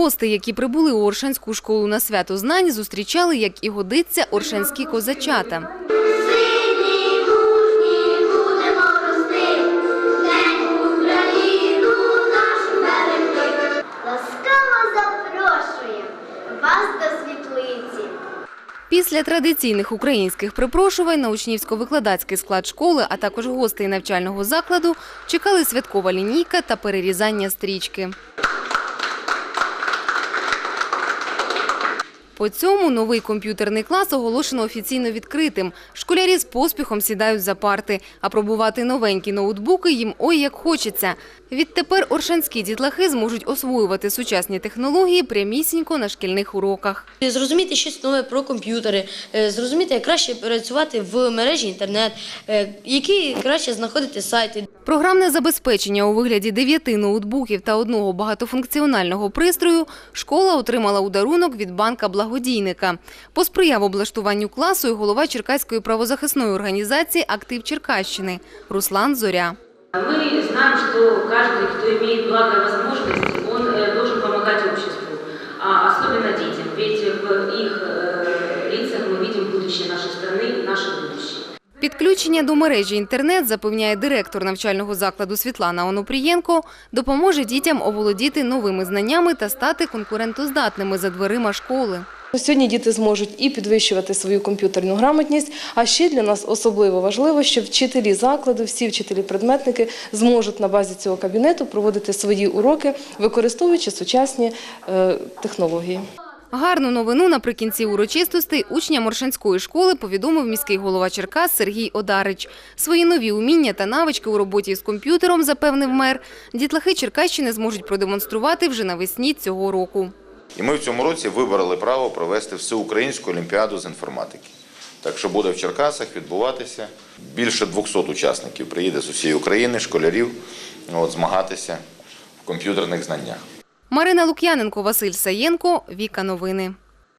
Гости, які прибули у Оршанську школу на свято знань, зустрічали, як і годиться, оршанські козачата. Після традиційних українських припрошувань на учнівсько-викладацький склад школи, а також гостей навчального закладу чекали святкова лінійка та перерізання стрічки. По цьому новий комп'ютерний клас оголошено офіційно відкритим. Школярі з поспіхом сідають за парти, а пробувати новенькі ноутбуки їм ой як хочеться. Відтепер оршанські дітлахи зможуть освоювати сучасні технології прямісінько на шкільних уроках. Зрозуміти щось нове про комп'ютери, е, зрозуміти, як краще працювати в мережі інтернет, е, які краще знаходити сайти. Програмне забезпечення у вигляді дев'яти ноутбуків та одного багатофункціонального пристрою школа отримала у дарунок від банка благодійника. Посприяв облаштуванню класу і голова Черкаської правозахисної організації «Актив Черкащини» Руслан Зоря. Мы знаем, что каждый, кто имеет благо и возможности, он э, должен помогать обществу, а особенно детям, ведь в их э, лицах мы видим будущее нашей страны, наше будущее. Підключення до мережі інтернет, запевняє директор навчального закладу Світлана Онопрієнко, допоможе дітям оволодіти новими знаннями та стати конкурентоздатними за дверима школи. Сьогодні діти зможуть і підвищувати свою комп'ютерну грамотність, а ще для нас особливо важливо, що вчителі закладу, всі вчителі-предметники зможуть на базі цього кабінету проводити свої уроки, використовуючи сучасні е, технології. Гарну новину наприкінці урочистостей учням Моршанської школи повідомив міський голова Черкас Сергій Одарич. Свої нові уміння та навички у роботі з комп'ютером, запевнив мер, дітлахи Черкащини зможуть продемонструвати вже навесні цього року. І ми в цьому році вибороли право провести всеукраїнську олімпіаду з інформатики. Так що буде в Черкасах відбуватися. Більше 200 учасників приїде з усієї України, школярів, от, змагатися в комп'ютерних знаннях. Марина Лук'яненко, Василь Саєнко, Віка Новини.